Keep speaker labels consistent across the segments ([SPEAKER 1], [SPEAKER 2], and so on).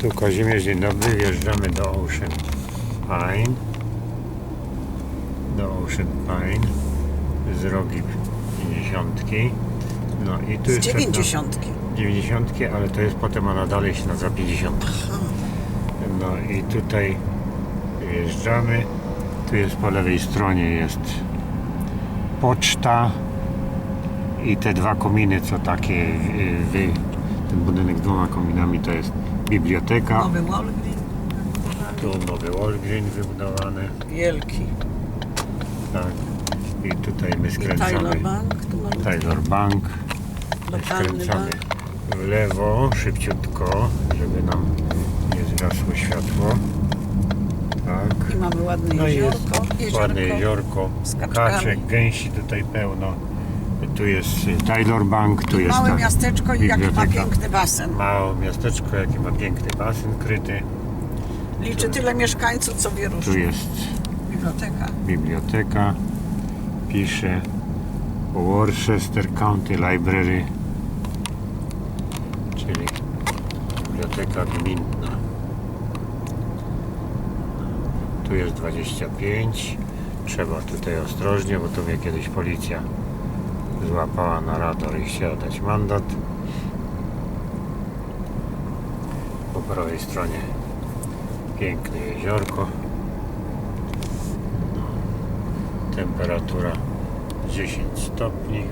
[SPEAKER 1] Tu Kazimierz, dzień dobry. Wjeżdżamy do Ocean Pine. Do Ocean Pine z rogi 50. No i tu
[SPEAKER 2] Z
[SPEAKER 1] jest
[SPEAKER 2] 90.
[SPEAKER 1] 90, ale to jest potem ona dalej się nazywa 50. No i tutaj wjeżdżamy. Tu jest po lewej stronie jest poczta i te dwa kominy, co takie y, wy, ten budynek z dwoma kominami to jest biblioteka.
[SPEAKER 2] Nowy Walgreen.
[SPEAKER 1] Tu nowy Walgreen wybudowany.
[SPEAKER 2] Wielki.
[SPEAKER 1] Tak. I tutaj my
[SPEAKER 2] I
[SPEAKER 1] skręcamy.
[SPEAKER 2] Tyler Bank. Tu
[SPEAKER 1] Skręcamy w lewo, szybciutko, żeby nam nie zgasło światło. Tak.
[SPEAKER 2] I mamy ładne
[SPEAKER 1] No i
[SPEAKER 2] jeziorko. jeziorko.
[SPEAKER 1] ładne jeziorko,
[SPEAKER 2] z
[SPEAKER 1] kaczek, gęsi tutaj pełno. Tu jest y, Taylor Bank, tu jest
[SPEAKER 2] Małe
[SPEAKER 1] ta
[SPEAKER 2] miasteczko i jaki ma
[SPEAKER 1] biblioteka.
[SPEAKER 2] piękny basen.
[SPEAKER 1] Małe miasteczko, jaki ma piękny basen kryty.
[SPEAKER 2] Liczy tyle mieszkańców, co.
[SPEAKER 1] Tu jest
[SPEAKER 2] Biblioteka.
[SPEAKER 1] biblioteka. Pisze Worcester County Library, czyli biblioteka gminna. Tu jest 25. Trzeba tutaj ostrożnie, bo tu mnie kiedyś policja złapała na radar i chciała dać mandat. Po prawej stronie piękne jeziorko. Temperatura 10 stopni.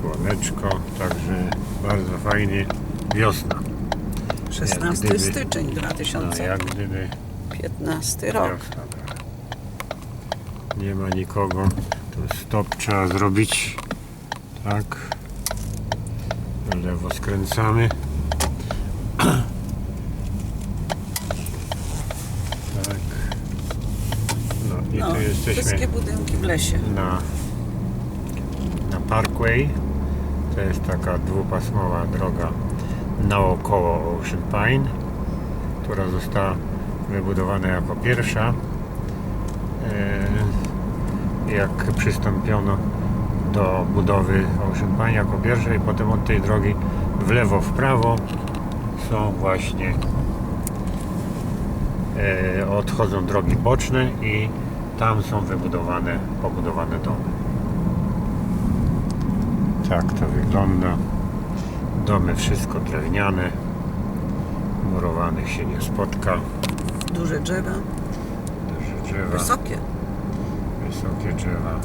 [SPEAKER 1] Słoneczko, także bardzo fajnie. Wiosna.
[SPEAKER 2] 16
[SPEAKER 1] gdyby-
[SPEAKER 2] styczeń
[SPEAKER 1] No,
[SPEAKER 2] 2015
[SPEAKER 1] jak gdyby
[SPEAKER 2] rok.
[SPEAKER 1] wiosna. Nie ma nikogo. Tu stop trzeba zrobić. Tak. Lewo skręcamy. Tak. No i
[SPEAKER 2] No,
[SPEAKER 1] tu jesteśmy
[SPEAKER 2] wszystkie budynki w lesie.
[SPEAKER 1] na, na Parkway. To jest taka dwupasmowa droga naokoło Ocean Pine, która została wybudowana jako pierwsza. E, Jak przystąpiono do budowy Ocean jako pierwszej, potem od tej drogi w lewo, w prawo są właśnie e, odchodzą drogi boczne i tam są wybudowane, pobudowane domy. Tak to wygląda. Domy wszystko drewniane. Murowanych się nie spotka.
[SPEAKER 2] Duże drzewa.
[SPEAKER 1] Duże drzewa,
[SPEAKER 2] Wysokie.
[SPEAKER 1] Wysokie drzewa.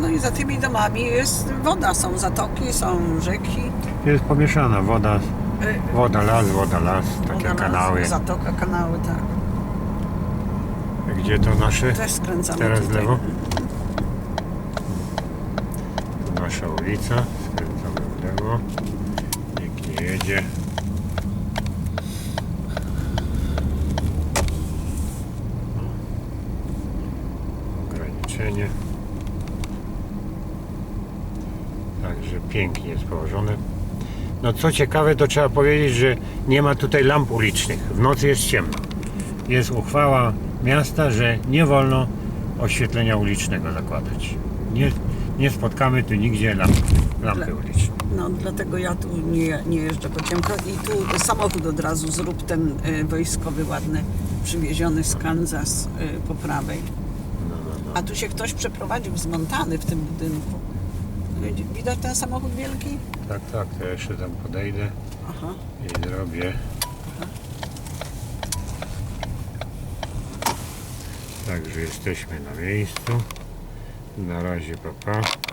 [SPEAKER 2] No i za tymi domami jest woda. Są zatoki, są rzeki.
[SPEAKER 1] Jest pomieszana woda,
[SPEAKER 2] y,
[SPEAKER 1] woda, las, woda, las, takie
[SPEAKER 2] woda, las,
[SPEAKER 1] kanały.
[SPEAKER 2] Zatoka, kanały, tak.
[SPEAKER 1] Gdzie to nasze?
[SPEAKER 2] Też skręcamy
[SPEAKER 1] Teraz w
[SPEAKER 2] tutaj.
[SPEAKER 1] lewo? Tu nasza ulica. Skręcamy w lewo. Jedzie. Ograniczenie. Także pięknie jest położone. No co ciekawe, to trzeba powiedzieć, że nie ma tutaj lamp ulicznych. W nocy jest ciemno. Jest uchwała miasta, że nie wolno oświetlenia ulicznego zakładać. Nie, nie spotkamy tu nigdzie lamp, lampy
[SPEAKER 2] Dla-
[SPEAKER 1] ulicznej.
[SPEAKER 2] No dlatego ja tu nie, nie jeżdżę po ciemku. I tu samochód od razu zrób ten y, wojskowy ładny, przywieziony z Kansas y, po prawej.
[SPEAKER 1] No, no, no.
[SPEAKER 2] A tu się ktoś przeprowadził zmontany w tym budynku. Widać ten samochód wielki?
[SPEAKER 1] Tak, tak, to ja jeszcze tam podejdę
[SPEAKER 2] Aha.
[SPEAKER 1] i zrobię. Także jesteśmy na miejscu. Na razie papa.